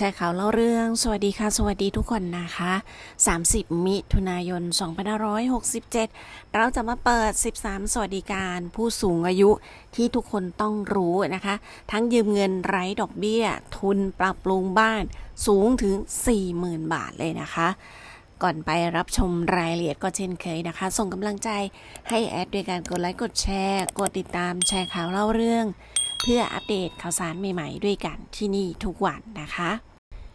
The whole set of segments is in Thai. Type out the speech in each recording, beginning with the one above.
แชร์ข่าวเล่าเรื่อง สวัสดีค่ะ สวัสดีทุกคนนะคะ 30 มิถุนายน 2567 เราจะมาเปิด 13 สวัสดิการผู้สูงอายุที่ทุกคนต้องรู้นะคะ ทั้งยืมเงินไร้ดอกเบี้ย ทุนปรับปรุงบ้านสูงถึง 40,000 บาทเลยนะคะก่อนไปรับชมรายละเอียดก็เช่นเคยนะคะ ส่งกำลังใจให้แอดด้วยการกดไลค์กดแชร์ กดติดตามแชร์ข่าวเล่าเรื่อง เพื่ออัปเดตข่าวสารใหม่ๆ ด้วยกันที่นี่ทุกวันนะคะ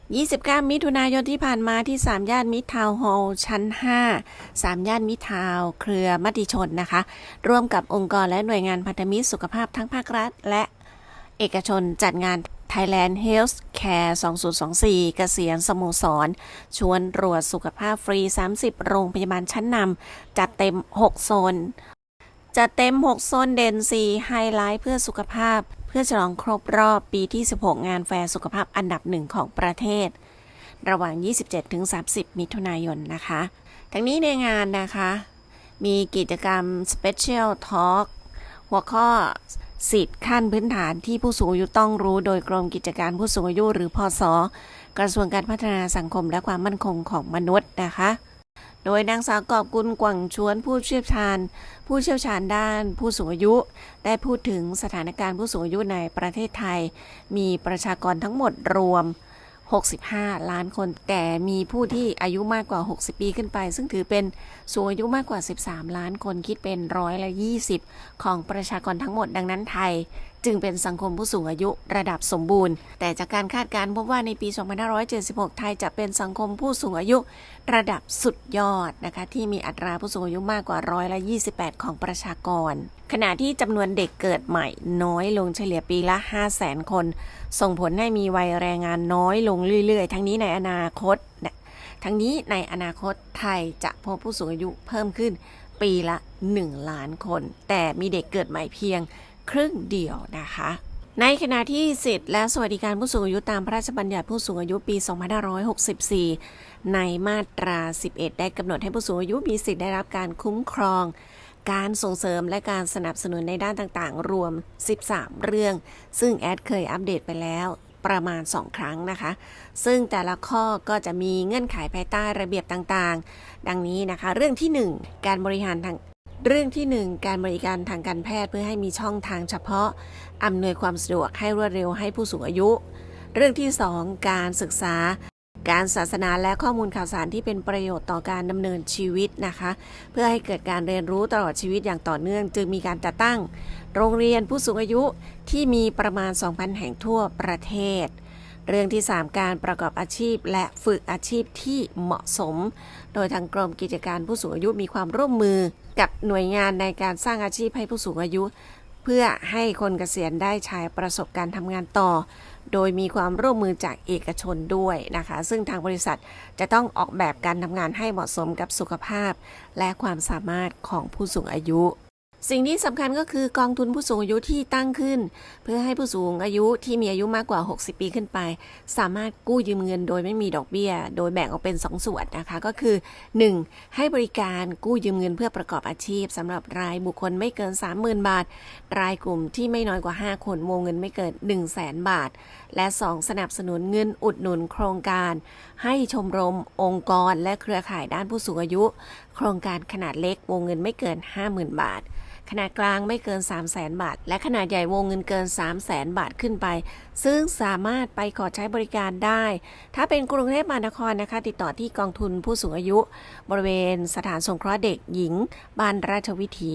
29 มิถุนายนที่ผ่านมาที่ 3 ย่านมิทาวน์ฮลชั้น 5 3 ย่านมิทาวเครือมติชนนะคะ ร่วมกับองค์กรและหน่วยงานพันธมิตรสุขภาพทั้งภาครัฐ และเอกชนจัดงาน Thailand Health Care 2024 เกษียณสโมสร ชวนตรวจสุขภาพฟรี 30 โรงพยาบาลชั้นนำจัดเต็ม 6 โซน จัดเต็ม 6 โซนเด่น 4 ไฮไลท์เพื่อสุขภาพ เพื่อฉลองครบรอบปีที่ 16 งานแฟร์สุขภาพอันดับหนึ่งของประเทศ ระหว่าง 27-30 มิถุนายนนะคะ ทั้งนี้ในงานนะคะ มีกิจกรรม Special Talk หัวข้อสิทธิ์ขั้นพื้นฐานที่ผู้สูงอายุต้องรู้โดยกรมกิจการผู้สูงอายุหรือพศกระทรวงการพัฒนาสังคมและความมั่นคงของมนุษย์นะคะ โดยนางสาวกอบกุลกวังชวนผู้เชี่ยวชาญ ผู้เชี่ยวชาญด้านผู้สูงอายุ ได้พูดถึงสถานการณ์ผู้สูงอายุในประเทศไทย มีประชากรทั้งหมดรวม 65 ล้านคน แต่มีผู้ที่อายุมากกว่า 60 ปีขึ้นไป ซึ่งถือเป็นสูงอายุมากกว่า 13 ล้านคนคิดเป็นร้อยละ 20 ของประชากรทั้งหมดดังนั้นไทย จึงเป็นสังคมผู้สูงอายุระดับสมบูรณ์ แต่จากการคาดการณ์พบว่าในปี 2576 ไทยจะเป็นสังคมผู้สูงอายุระดับสุดยอดนะคะที่มีอัตราผู้สูงอายุมากกว่าร้อยละ28 ของประชากร ขณะที่จำนวนเด็กเกิดใหม่น้อยลงเฉลี่ยปีละ 500,000 คน ส่งผลให้มีวัยแรงงานน้อยลงเรื่อยๆ ทั้งนี้ในอนาคตนะทั้งนี้ในอนาคตไทยจะพบผู้สูงอายุเพิ่มขึ้นปีละ 1 ล้านคน แต่มีเด็กเกิดใหม่เพียง ครึ่งเดียวนะคะ ในขณะที่สิทธิและสวัสดิการผู้สูงอายุตามพระราชบัญญัติผู้สูงอายุปี 2564 ในมาตรา 11 ได้กำหนดให้ผู้สูงอายุมีสิทธิได้รับการคุ้มครอง การส่งเสริมและการสนับสนุนในด้านต่างๆ รวม 13 เรื่อง ซึ่งแอดเคยอัปเดตไปแล้วประมาณ 2 ครั้งนะคะ ซึ่งแต่ละข้อก็จะมีเงื่อนไขภายใต้ระเบียบต่างๆ ดังนี้นะคะ เรื่องที่ 1 การบริหารทาง เรื่องที่ 1 การบริการทางการแพทย์เพื่อให้มีช่องทางเฉพาะ อำนวยความสะดวกให้รวดเร็วให้ผู้สูงอายุ เรื่องที่ 2 การศึกษา การศาสนาและข้อมูลข่าวสารที่เป็นประโยชน์ต่อการดำเนินชีวิตนะคะ เพื่อให้เกิดการเรียนรู้ตลอดชีวิตอย่างต่อเนื่อง จึงมีการจัดตั้ง โรงเรียนผู้สูงอายุที่มีประมาณ 2,000 แห่งทั่วประเทศ เรื่องที่ 3 การประกอบอาชีพ และฝึกอาชีพที่เหมาะสม โดยทางกรมกิจการผู้สูงอายุมีความร่วมมือกับหน่วยงานในการสร้างอาชีพให้ผู้สูงอายุ เพื่อให้คนเกษียณได้ใช้ประสบการณ์ทำงานต่อ โดยมีความร่วมมือจากเอกชนด้วยนะคะ ซึ่งทางบริษัทจะต้องออกแบบการทำงานให้เหมาะสมกับสุขภาพ และความสามารถของผู้สูงอายุ สิ่งที่สำคัญก็คือกองทุนผู้สูงอายุที่ตั้งขึ้น เพื่อให้ผู้สูงอายุที่มีอายุมากกว่า 60 ปีขึ้นไป สามารถกู้ยืมเงินโดยไม่มีดอกเบี้ย โดยแบ่งออกเป็น 2 ส่วนนะคะก็คือ 1. ให้บริการกู้ยืมเงินเพื่อประกอบอาชีพสำหรับรายบุคคลไม่เกิน 30,000 บาท รายกลุ่มที่ไม่น้อยกว่า 5 คนวงเงินไม่เกิน 1 0 0 0 0แบาท และ 2. สนับสนุนเงินอุดหนุนโครงการ ให้ชมรม องค์กร และเครือข่ายด้านผู้สูงอายุ โครงการขนาดเล็กวงเงินไม่เกิน 50,000 บาท ขนาดกลางไม่เกิน 3 0 0แสนบาท และขนาดใหญ่วงเงินเกิน 3 0 0แสนบาทขึ้นไป ซึ่งสามารถไปขอใช้บริการได้ ถ้าเป็นกรุงเทพมหานครนะคะ ติดต่อที่กองทุนผู้สูงอายุ บริเวณสถานสงเคราะห์เด็กหญิง บ้านราชวิถี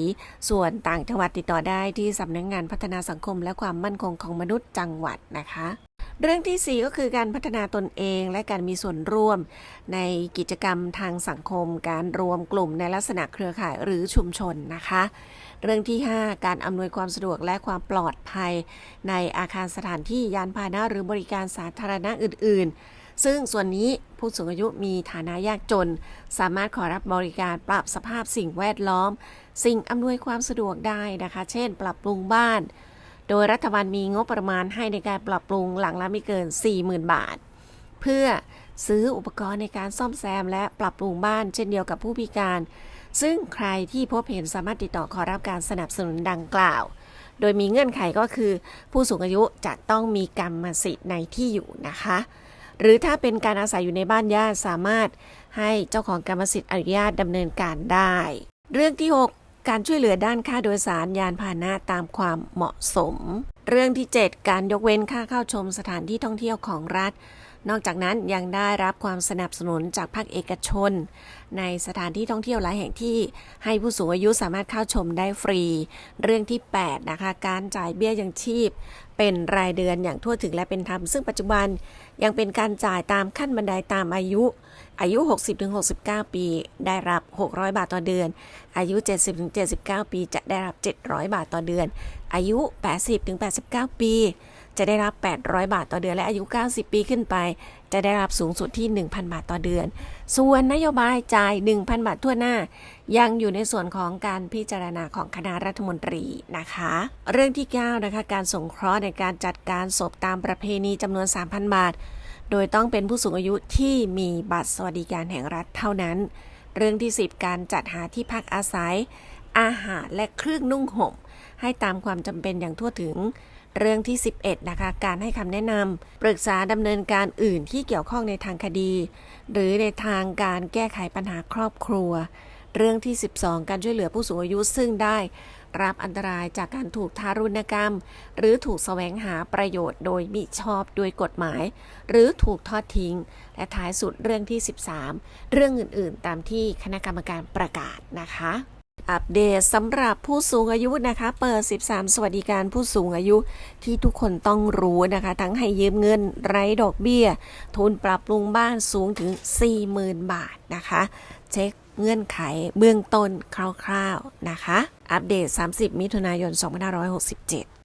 ส่วนต่างจังหวัดติดต่อได้ที่สำนักงงานพัฒนาสังคมและความมั่นคงของมนุษย์จังหวัดนะคะ เรื่องที่ 4 ก็คือการพัฒนาตนเองและการมีส่วนร่วม ในกิจกรรมทางสังคม การรวมกลุ่มในลักษณะเครือข่ายหรือชุมชนนะคะ เรื่องที่ 5 การอำนวยความสะดวกและความปลอดภัย ในอาคารสถานที่ยานพาหนะหรือบริการสาธารณะอื่น ๆ ซึ่งส่วนนี้ผู้สูงอายุมีฐานะยากจน สามารถขอรับบริการปรับสภาพสิ่งแวดล้อม สิ่งอำนวยความสะดวกได้นะคะ เช่น ปรับปรุงบ้าน โดยรัฐบาลมีงบประมาณให้ในการปรับปรุงหลังละไม่เกิน 40,000 บาท เพื่อซื้ออุปกรณ์ในการซ่อมแซมและปรับปรุงบ้านเช่นเดียวกับผู้พิการ ซึ่งใครที่พบเห็นสามารถติดต่อขอรับการสนับสนุนดังกล่าว โดยมีเงื่อนไขก็คือ ผู้สูงอายุจะต้องมีกรรมสิทธิ์ในที่อยู่นะคะ หรือถ้าเป็นการอาศัยอยู่ในบ้านญาติสามารถให้เจ้าของกรรมสิทธิ์อนุญาตดำเนินการได้ เรื่องที่ 6 การช่วยเหลือด้านค่าโดยสารยานพาหนะตามความเหมาะสม เรื่องที่ 7 การยกเว้นค่าเข้าชมสถานที่ท่องเที่ยวของรัฐ นอกจากนั้นยังได้รับความสนับสนุนจากภาคเอกชน ในสถานที่ท่องเที่ยวหลายแห่งที่ ให้ผู้สูงอายุสามารถเข้าชมได้ฟรี เรื่องที่ 8 นะคะ การจ่ายเบี้ยยังชีพ เป็นรายเดือนอย่างทั่วถึงและเป็นธรรมซึ่งปัจจุบันยังเป็นการจ่ายตามขั้นบันไดตามอายุ อายุ 60-69 ปี ได้รับ 600 บาทต่อเดือน อายุ 70-79 ปี จะได้รับ 700 บาทต่อเดือน อายุ 80-89 ปี จะได้รับ 800 บาทต่อเดือน และอายุ 90 ปีขึ้นไป จะได้รับสูงสุดที่ 1,000 บาทต่อเดือน ส่วนนโยบายจ่าย 1,000 บาททั่วหน้า ยังอยู่ในส่วนของการพิจารณาของคณะรัฐมนตรีนะคะ เรื่องที่ 9 นะคะ การสงเคราะห์ในการจัดการศพตามประเพณีจำนวน 3,000 บาท โดยต้องเป็นผู้สูงอายุที่มีบัตรสวัสดิการแห่งรัฐเท่านั้น เรื่องที่ 10 การจัดหาที่พักอาศัย อาหารและเครื่องนุ่งห่ม ให้ตามความจำเป็นอย่างทั่วถึง เรื่องที่ 11 นะคะ การให้คำแนะนำปรึกษาดำเนินการอื่นที่เกี่ยวข้องในทางคดี หรือในทางการแก้ไขปัญหาครอบครัว เรื่องที่ 12 การช่วยเหลือผู้สูงอายุซึ่งได้ รับอันตรายจากการถูกทารุณกรรม หรือถูกแสวงหาประโยชน์โดยมิชอบด้วยกฎหมาย หรือถูกทอดทิ้ง และท้ายสุดเรื่องที่ 13 เรื่องอื่นๆ ตามที่คณะกรรมการประกาศนะคะอัปเดตสำหรับผู้สูงอายุนะคะ เปิด 13 สวัสดิการผู้สูงอายุที่ทุกคนต้องรู้นะคะ ทั้งให้ยืมเงินไร้ดอกเบี้ย ทุนปรับปรุงบ้านสูงถึง 40,000 บาทนะคะ เช็ค เงื่อนไขเบื้องต้นคร่าวๆนะคะ อัปเดต 30 มิถุนายน 2567